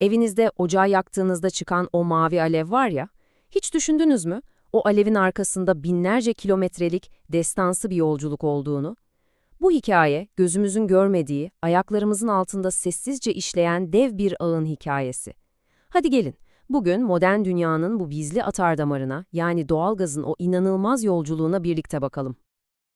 Evinizde ocağı yaktığınızda çıkan o mavi alev var ya, hiç düşündünüz mü? O alevin arkasında binlerce kilometrelik destansı bir yolculuk olduğunu. Bu hikaye, gözümüzün görmediği, ayaklarımızın altında sessizce işleyen dev bir ağın hikayesi. Hadi gelin, bugün modern dünyanın bu gizli atardamarına, yani doğalgazın o inanılmaz yolculuğuna birlikte bakalım.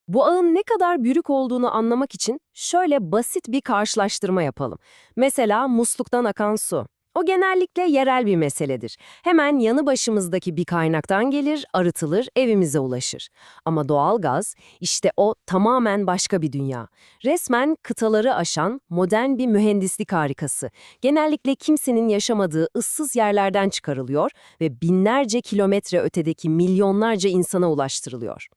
Bu ağın ne kadar büyük olduğunu anlamak için şöyle basit bir karşılaştırma yapalım. Mesela musluktan akan su. O genellikle yerel bir meseledir. Hemen yanı başımızdaki bir kaynaktan gelir, arıtılır, evimize ulaşır. Ama doğalgaz, işte o tamamen başka bir dünya. Resmen kıtaları aşan modern bir mühendislik harikası. Genellikle kimsenin yaşamadığı ıssız yerlerden çıkarılıyor ve binlerce kilometre ötedeki milyonlarca insana ulaştırılıyor.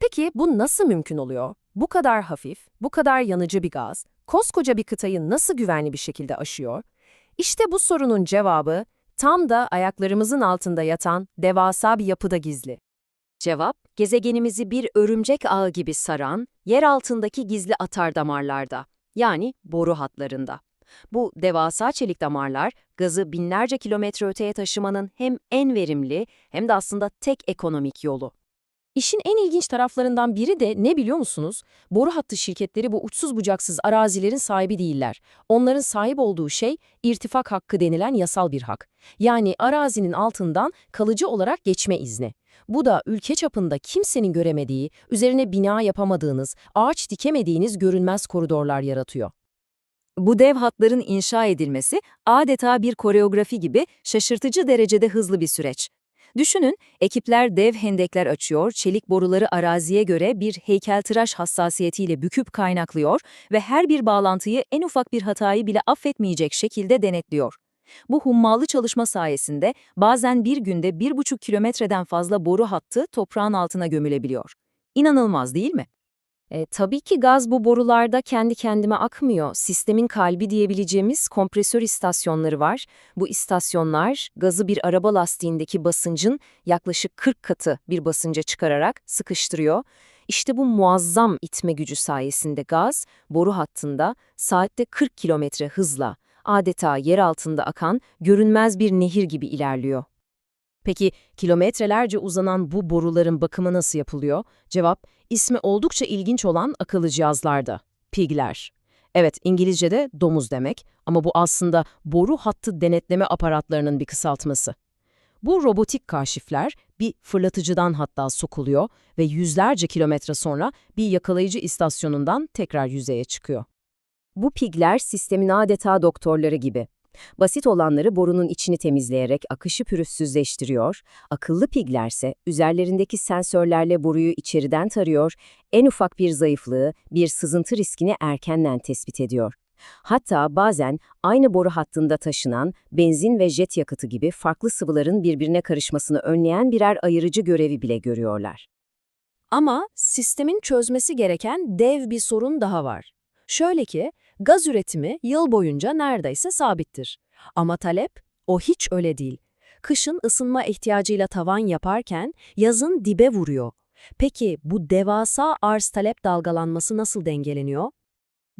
Peki bu nasıl mümkün oluyor? Bu kadar hafif, bu kadar yanıcı bir gaz, koskoca bir kıtayı nasıl güvenli bir şekilde aşıyor? İşte bu sorunun cevabı tam da ayaklarımızın altında yatan devasa bir yapıda gizli. Cevap, gezegenimizi bir örümcek ağı gibi saran, yer altındaki gizli atardamarlarda, yani boru hatlarında. Bu devasa çelik damarlar, gazı binlerce kilometre öteye taşımanın hem en verimli hem de aslında tek ekonomik yolu. İşin en ilginç taraflarından biri de ne biliyor musunuz? Boru hattı şirketleri bu uçsuz bucaksız arazilerin sahibi değiller. Onların sahip olduğu şey irtifak hakkı denilen yasal bir hak. Yani arazinin altından kalıcı olarak geçme izni. Bu da ülke çapında kimsenin göremediği, üzerine bina yapamadığınız, ağaç dikemediğiniz görünmez koridorlar yaratıyor. Bu dev hatların inşa edilmesi adeta bir koreografi gibi şaşırtıcı derecede hızlı bir süreç. Düşünün, ekipler dev hendekler açıyor, çelik boruları araziye göre bir heykeltıraş hassasiyetiyle büküp kaynaklıyor ve her bir bağlantıyı en ufak bir hatayı bile affetmeyecek şekilde denetliyor. Bu hummalı çalışma sayesinde bazen bir günde bir buçuk kilometreden fazla boru hattı toprağın altına gömülebiliyor. İnanılmaz değil mi? E, tabii ki gaz bu borularda kendi kendime akmıyor. Sistemin kalbi diyebileceğimiz kompresör istasyonları var. Bu istasyonlar gazı bir araba lastiğindeki basıncın yaklaşık 40 katı bir basınca çıkararak sıkıştırıyor. İşte bu muazzam itme gücü sayesinde gaz boru hattında saatte 40 kilometre hızla adeta yer altında akan görünmez bir nehir gibi ilerliyor. Peki kilometrelerce uzanan bu boruların bakımı nasıl yapılıyor? Cevap, ismi oldukça ilginç olan akıllı cihazlarda. Pigler. Evet, İngilizce'de domuz demek ama bu aslında boru hattı denetleme aparatlarının bir kısaltması. Bu robotik kaşifler bir fırlatıcıdan hatta sokuluyor ve yüzlerce kilometre sonra bir yakalayıcı istasyonundan tekrar yüzeye çıkıyor. Bu pigler sistemin adeta doktorları gibi. Basit olanları borunun içini temizleyerek akışı pürüzsüzleştiriyor, akıllı piglerse üzerlerindeki sensörlerle boruyu içeriden tarıyor, en ufak bir zayıflığı, bir sızıntı riskini erkenden tespit ediyor. Hatta bazen aynı boru hattında taşınan benzin ve jet yakıtı gibi farklı sıvıların birbirine karışmasını önleyen birer ayırıcı görevi bile görüyorlar. Ama sistemin çözmesi gereken dev bir sorun daha var. Şöyle ki, gaz üretimi yıl boyunca neredeyse sabittir. Ama talep, o hiç öyle değil. Kışın ısınma ihtiyacıyla tavan yaparken yazın dibe vuruyor. Peki bu devasa arz-talep dalgalanması nasıl dengeleniyor?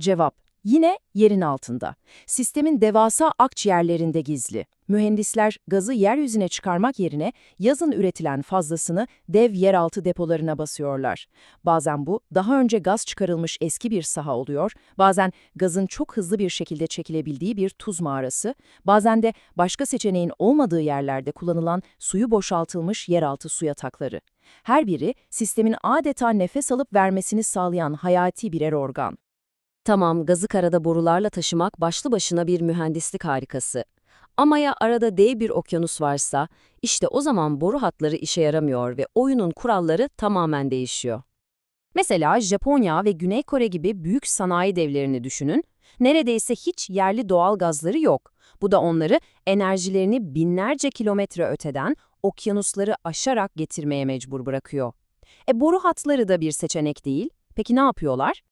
Cevap, yine yerin altında. Sistemin devasa akciğerlerinde gizli. Mühendisler gazı yeryüzüne çıkarmak yerine yazın üretilen fazlasını dev yeraltı depolarına basıyorlar. Bazen bu daha önce gaz çıkarılmış eski bir saha oluyor, bazen gazın çok hızlı bir şekilde çekilebildiği bir tuz mağarası, bazen de başka seçeneğin olmadığı yerlerde kullanılan suyu boşaltılmış yeraltı su yatakları. Her biri sistemin adeta nefes alıp vermesini sağlayan hayati birer organ. Tamam, gazı karada borularla taşımak başlı başına bir mühendislik harikası. Ama ya arada dev bir okyanus varsa, işte o zaman boru hatları işe yaramıyor ve oyunun kuralları tamamen değişiyor. Mesela Japonya ve Güney Kore gibi büyük sanayi devlerini düşünün. Neredeyse hiç yerli doğal gazları yok. Bu da onları enerjilerini binlerce kilometre öteden okyanusları aşarak getirmeye mecbur bırakıyor. E boru hatları da bir seçenek değil. Peki ne yapıyorlar?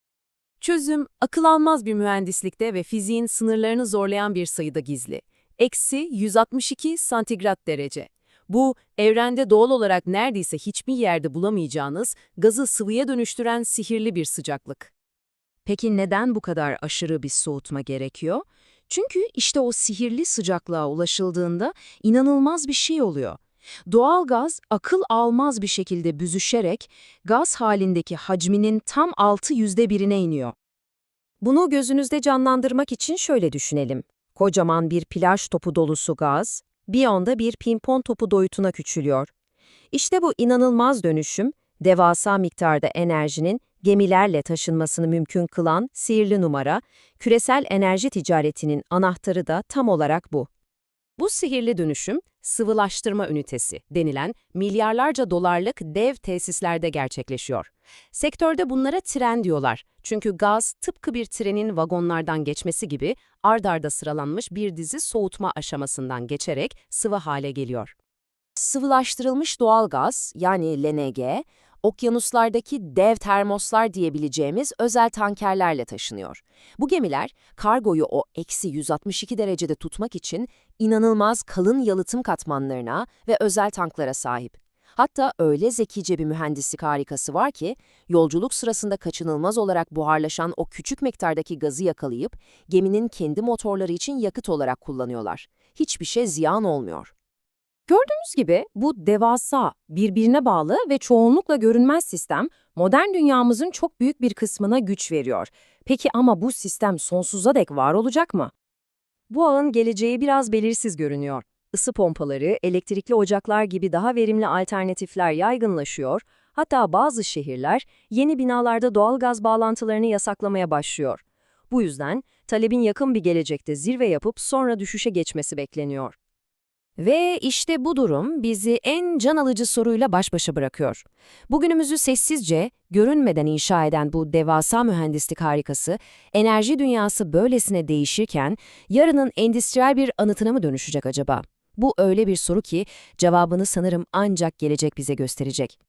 Çözüm, akıl almaz bir mühendislikte ve fiziğin sınırlarını zorlayan bir sayıda gizli. Eksi 162 santigrat derece. Bu, evrende doğal olarak neredeyse hiçbir yerde bulamayacağınız, gazı sıvıya dönüştüren sihirli bir sıcaklık. Peki neden bu kadar aşırı bir soğutma gerekiyor? Çünkü işte o sihirli sıcaklığa ulaşıldığında inanılmaz bir şey oluyor. Doğal gaz akıl almaz bir şekilde büzüşerek gaz halindeki hacminin tam 6 yüzde birine iniyor. Bunu gözünüzde canlandırmak için şöyle düşünelim. Kocaman bir plaj topu dolusu gaz, bir anda bir pimpon topu doyutuna küçülüyor. İşte bu inanılmaz dönüşüm, devasa miktarda enerjinin gemilerle taşınmasını mümkün kılan sihirli numara, küresel enerji ticaretinin anahtarı da tam olarak bu. Bu sihirli dönüşüm, sıvılaştırma ünitesi denilen milyarlarca dolarlık dev tesislerde gerçekleşiyor. Sektörde bunlara tren diyorlar. Çünkü gaz tıpkı bir trenin vagonlardan geçmesi gibi ard arda sıralanmış bir dizi soğutma aşamasından geçerek sıvı hale geliyor. Sıvılaştırılmış doğal gaz yani LNG, okyanuslardaki dev termoslar diyebileceğimiz özel tankerlerle taşınıyor. Bu gemiler kargoyu o eksi 162 derecede tutmak için inanılmaz kalın yalıtım katmanlarına ve özel tanklara sahip. Hatta öyle zekice bir mühendislik harikası var ki, yolculuk sırasında kaçınılmaz olarak buharlaşan o küçük miktardaki gazı yakalayıp geminin kendi motorları için yakıt olarak kullanıyorlar. Hiçbir şey ziyan olmuyor. Gördüğünüz gibi bu devasa, birbirine bağlı ve çoğunlukla görünmez sistem modern dünyamızın çok büyük bir kısmına güç veriyor. Peki ama bu sistem sonsuza dek var olacak mı? Bu ağın geleceği biraz belirsiz görünüyor. Isı pompaları, elektrikli ocaklar gibi daha verimli alternatifler yaygınlaşıyor, hatta bazı şehirler yeni binalarda doğal gaz bağlantılarını yasaklamaya başlıyor. Bu yüzden talebin yakın bir gelecekte zirve yapıp sonra düşüşe geçmesi bekleniyor. Ve işte bu durum bizi en can alıcı soruyla baş başa bırakıyor. Bugünümüzü sessizce, görünmeden inşa eden bu devasa mühendislik harikası, enerji dünyası böylesine değişirken yarının endüstriyel bir anıtına mı dönüşecek acaba? Bu öyle bir soru ki cevabını sanırım ancak gelecek bize gösterecek.